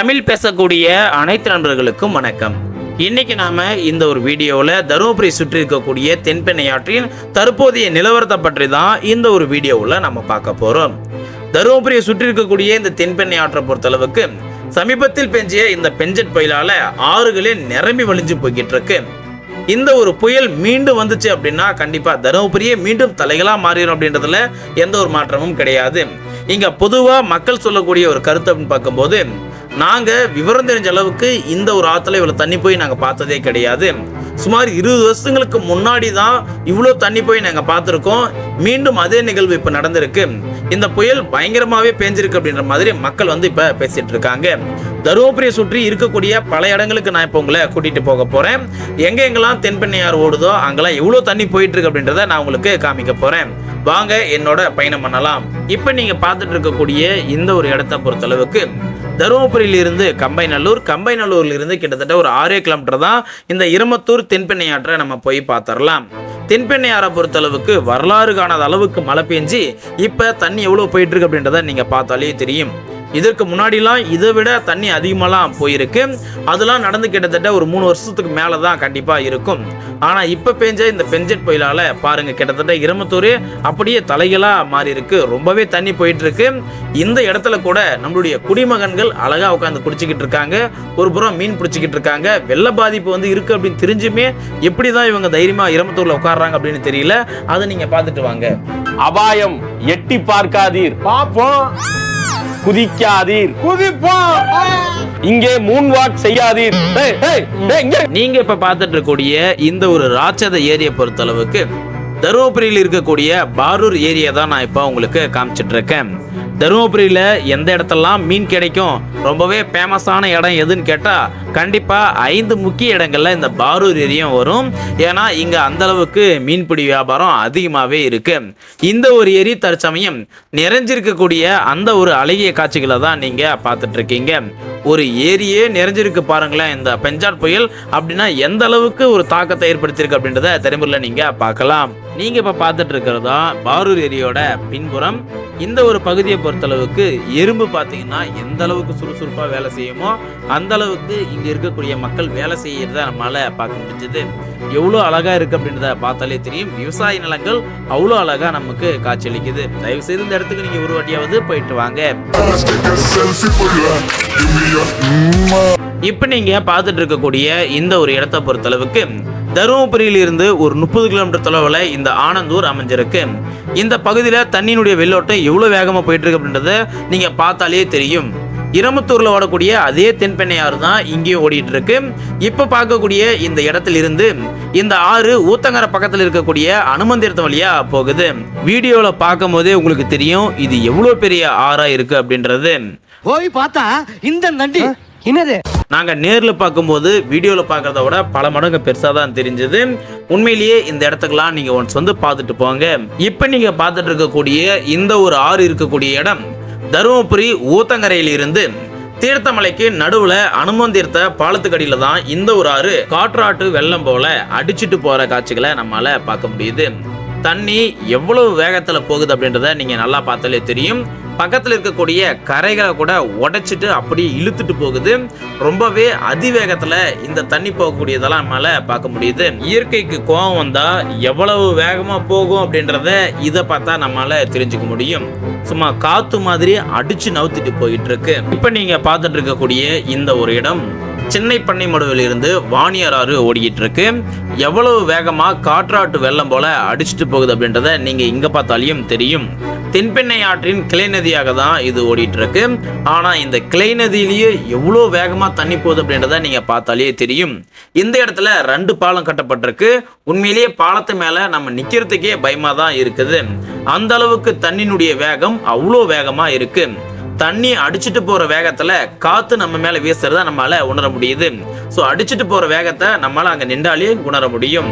தமிழ் பேசக்கூடிய அனைத்து நண்பர்களுக்கும் வணக்கம். இன்னைக்கு நாம இந்த ஒரு வீடியோவில் தருமபுரி சுற்றி இருக்கக்கூடிய தென்பெண்ணை ஆற்றின் தற்போதைய நிலவரத்தை பற்றி தான் இந்த ஒரு வீடியோவில் நம்ம பார்க்க போறோம். தருமபுரியை சுற்றி இருக்கக்கூடிய இந்த தென்பெண்ணை ஆற்றை பொறுத்தளவுக்கு சமீபத்தில் பெஞ்சிய இந்த பெஞ்சட் புயலால ஆறுகளே நிரம்பி வழிஞ்சு போய்கிட்டு இருக்கு இந்த ஒரு புயல் மீண்டும் வந்துச்சு அப்படின்னா கண்டிப்பா தருமபுரியே மீண்டும் தலைகளா மாறிடும் அப்படின்றதுல எந்த ஒரு மாற்றமும் கிடையாது. இங்கே பொதுவாக மக்கள் சொல்லக்கூடிய ஒரு கருத்து அப்படின்னு பார்க்கும்போது நாங்கள் விவரம் தெரிஞ்ச அளவுக்கு இந்த ஒரு ஆற்றுல இவ்வளோ தண்ணி போய் நாங்கள் பார்த்ததே கிடையாது. சுமார் இருபது வருஷங்களுக்கு முன்னாடி தான் இவ்வளோ தண்ணி போய் நாங்கள் பார்த்துருக்கோம். மீண்டும் அதே நிகழ்வு இப்போ நடந்திருக்கு. இந்த புயல் பயங்கரமாகவே பேஞ்சிருக்கு அப்படின்ற மாதிரி மக்கள் வந்து இப்போ பேசிகிட்டு இருக்காங்க. தருமபுரியை சுற்றி இருக்கக்கூடிய பல இடங்களுக்கு நான் இப்போ உங்களை கூட்டிகிட்டு போக போகிறேன் எங்க எங்கெல்லாம் தென்பெண்ணையார் ஓடுதோ அங்கெல்லாம் எவ்வளோ தண்ணி போயிட்டுருக்கு அப்படின்றத நான் உங்களுக்கு காமிக்க போகிறேன் வாங்க என்னோட பயணம் பண்ணலாம். இப்போ நீங்க பார்த்துட்டு இருக்கக்கூடிய இந்த ஒரு இடத்த பொறுத்தளவுக்கு தருமபுரியிலிருந்து கம்பைநல்லூர் கம்பைநல்லூர்லேருந்து கிட்டத்தட்ட ஒரு ஆறே கிலோமீட்டர் தான் இந்த இருமத்தூர் தென்பெண்ணை ஆற்றை நம்ம போய் பார்த்துடலாம். தென்பெண்ணை ஆறை பொறுத்தளவுக்கு வரலாறு காணாத அளவுக்கு மழை பெஞ்சு இப்போ தண்ணி எவ்வளோ போயிட்டுருக்கு அப்படின்றத நீங்கள் பார்த்தாலே தெரியும். இதற்கு முன்னாடிலாம் இதை விட தண்ணி அதிகமாலாம் போயிருக்கு. அதெல்லாம் நடந்து கிட்டத்தட்ட ஒரு மூணு வருஷத்துக்கு மேலே தான் கண்டிப்பாக இருக்கும். ஆனால் இப்போ பெஞ்ச இந்த பெஞ்சட் புயலால் பாருங்க கிட்டத்தட்ட இருமத்தூர் அப்படியே தலைகளாக மாறி இருக்கு ரொம்பவே தண்ணி போயிட்டு இருக்கு இந்த இடத்துல கூட நம்மளுடைய குடிமகன்கள் அழகாக உட்காந்து குடிச்சிக்கிட்டு இருக்காங்க. ஒரு புறம் மீன் பிடிச்சிக்கிட்டு இருக்காங்க. வெள்ள பாதிப்பு வந்து இருக்கு அப்படின்னு தெரிஞ்சுமே எப்படி தான் இவங்க தைரியமாக இருமத்தூரில் உட்காடுறாங்க அப்படின்னு தெரியல. அதை நீங்கள் பார்த்துட்டு வாங்க. அபாயம் எட்டி பார்க்காதீர். பாப்போம் குதிக்காதீர். குதிப்போம். இங்கே மூன் வாக் செய்யாதீர். நீங்க இப்ப பார்த்துட்டு இருக்கக்கூடிய இந்த ஒரு ராட்சத ஏரியை பொறுத்தளவுக்கு தருமபுரியில் இருக்கக்கூடிய பாரூர் ஏரியா தான் நான் இப்போ உங்களுக்கு காமிச்சிட்டு இருக்கேன் தருமபுரியில் எந்த இடத்தெல்லாம் மீன் கிடைக்கும்? ரொம்பவே ஃபேமஸான இடம் எதுன்னு கேட்டால் கண்டிப்பாக ஐந்து முக்கிய இடங்கள்ல இந்த பாரூர் ஏரியும் வரும். ஏன்னா இங்கே அந்த அளவுக்கு மீன்பிடி வியாபாரம் அதிகமாகவே இருக்கு. இந்த ஒரு ஏரி தற்சமயம் நிறைஞ்சிருக்கக்கூடிய அந்த ஒரு அழகிய காட்சிகளை தான் நீங்கள் பார்த்துட்டு இருக்கீங்க ஒரு ஏரியே நிறைஞ்சிருக்கு பாருங்களேன் இந்த பெஞ்சாட் புயல். அப்படின்னா எந்த அளவுக்கு ஒரு தாக்கத்தை ஏற்படுத்தியிருக்கு அப்படின்றத தெரிமுறையில் நீங்க பார்க்கலாம். நீங்க இப்போ பார்த்துட்டு இருக்கிறதா பாரூர் ஏரியோட பின்புறம். இந்த ஒரு பகுதியை பொறுத்தளவுக்கு எறும்பு பார்த்தீங்கன்னா எந்த அளவுக்கு சுறுசுறுப்பாக வேலை செய்யுமோ அந்த அளவுக்கு இங்கே இருக்கக்கூடிய மக்கள் வேலை செய்யறத நம்மளால பார்க்க முடிஞ்சது. எவ்வளோ அழகா இருக்கு அப்படின்றத பார்த்தாலே தெரியும். விவசாய நிலங்கள் அவ்வளோ அழகா நமக்கு காட்சியளிக்குது. தயவு செய்து இந்த இடத்துக்கு நீங்க ஒரு வாட்டியாவது போயிட்டு வாங்க. இப்போ நீங்க பார்த்துட்டு இருக்கக்கூடிய இந்த ஒரு இடத்தை பொறுத்தளவுக்கு தருமபுரியில் இருந்து ஒரு முப்பது கிலோமீட்டர் தொலைவில் இந்த ஆனந்தூர் அமைஞ்சிருக்கு. இந்த பகுதியில் தண்ணியினுடைய வெள்ளோட்டம் எவ்வளோ வேகமாக போயிட்டு இருக்கு அப்படின்றத நீங்க பார்த்தாலே தெரியும். இரமத்தூர்ல ஓடக்கூடிய அதே தென்பெண்ணை ஆறு தான் இங்கேயும் ஓடிட்டு இருக்கு இப்போ பார்க்கக்கூடிய இந்த இடத்துல இருந்து இந்த ஆறு ஊத்தங்கரை பக்கத்தில் இருக்கக்கூடிய அனுமந்திரத்தம் வழியா போகுது. வீடியோவில் பார்க்கும் போதே உங்களுக்கு தெரியும் இது எவ்வளோ பெரிய ஆறா இருக்கு அப்படின்றது. போய் பார்த்தா இந்த நண்டி என்னது? நாங்க நேர்ல பார்க்கும்போது வீடியோல பார்க்கறத விட பல மடங்கு பெருசா தான் தெரிஞ்சது. உண்மையிலேயே இந்த இடத்துக்கெல்லாம் நீங்க ஒன்ஸ் வந்து பார்த்துட்டு போங்க. இப்போ நீங்க பார்த்துட்டு இருக்கக்கூடிய இந்த ஒரு ஆறு இருக்கக்கூடிய இடம் தருமபுரி ஊத்தங்கரையிலிருந்து தீர்த்தமலைக்கு நடுவுல அனுமந்தீர்த்த பாலத்துக்கடியில தான் இந்த ஒரு ஆறு காற்றாட்டு வெள்ளம் போல அடிச்சிட்டு போற காட்சிகளை நம்மால பார்க்க முடியுது. தண்ணி எவ்வளவு வேகத்துல போகுது அப்படின்றத நீங்க நல்லா பார்த்தாலே தெரியும். பக்கத்தில் இருக்கக்கூடிய கரைகளை கூட உடைச்சிட்டு அப்படியே இழுத்துட்டு போகுது. ரொம்பவே அதிவேகத்தில் இந்த தண்ணி போகக்கூடியதெல்லாம் மேலே பார்க்க முடியுது. இயற்கைக்கு கோபம் வந்தால் எவ்வளவு வேகமாக போகும் அப்படின்றத இதை பார்த்தா நம்மளால் தெரிஞ்சுக்க முடியும். சும்மா காற்று மாதிரி அடித்து நவுத்திட்டு போயிட்டு இருக்கு. இப்போ நீங்கள் பார்த்துட்டு இருக்கக்கூடிய இந்த ஒரு இடம் சென்னை பண்ணைமடுவில் இருந்து வாணியார் ஆறு ஓடிக்கிட்டு இருக்கு எவ்வளவு வேகமாக காற்றாட்டு வெள்ளம் போல அடிச்சுட்டு போகுது அப்படின்றத நீங்க இங்க பார்த்தாலையும் தெரியும். தென்பெண்ணை ஆற்றின் கிளை நதியாக தான் இது ஓடிட்டு இருக்கு ஆனா இந்த கிளை நதியிலேயே எவ்வளோ வேகமாக தண்ணி போகுது அப்படின்றத நீங்க பார்த்தாலே தெரியும். இந்த இடத்துல ரெண்டு பாலம் கட்டப்பட்டிருக்கு. உண்மையிலேயே பாலத்து மேல நம்ம நிக்கிறதுக்கே பயமா தான் இருக்குது. அந்த அளவுக்கு தண்ணினுடைய வேகம் அவ்வளோ வேகமாக இருக்குது தண்ணி அடிச்சுட்டு போற வேகத்துல காத்து நம்ம மேல வீசுறத நம்மளால உணர முடியுது. ஸோ அடிச்சிட்டு போற வேகத்தை நம்மளால அங்க நின்றாலே உணர முடியும்.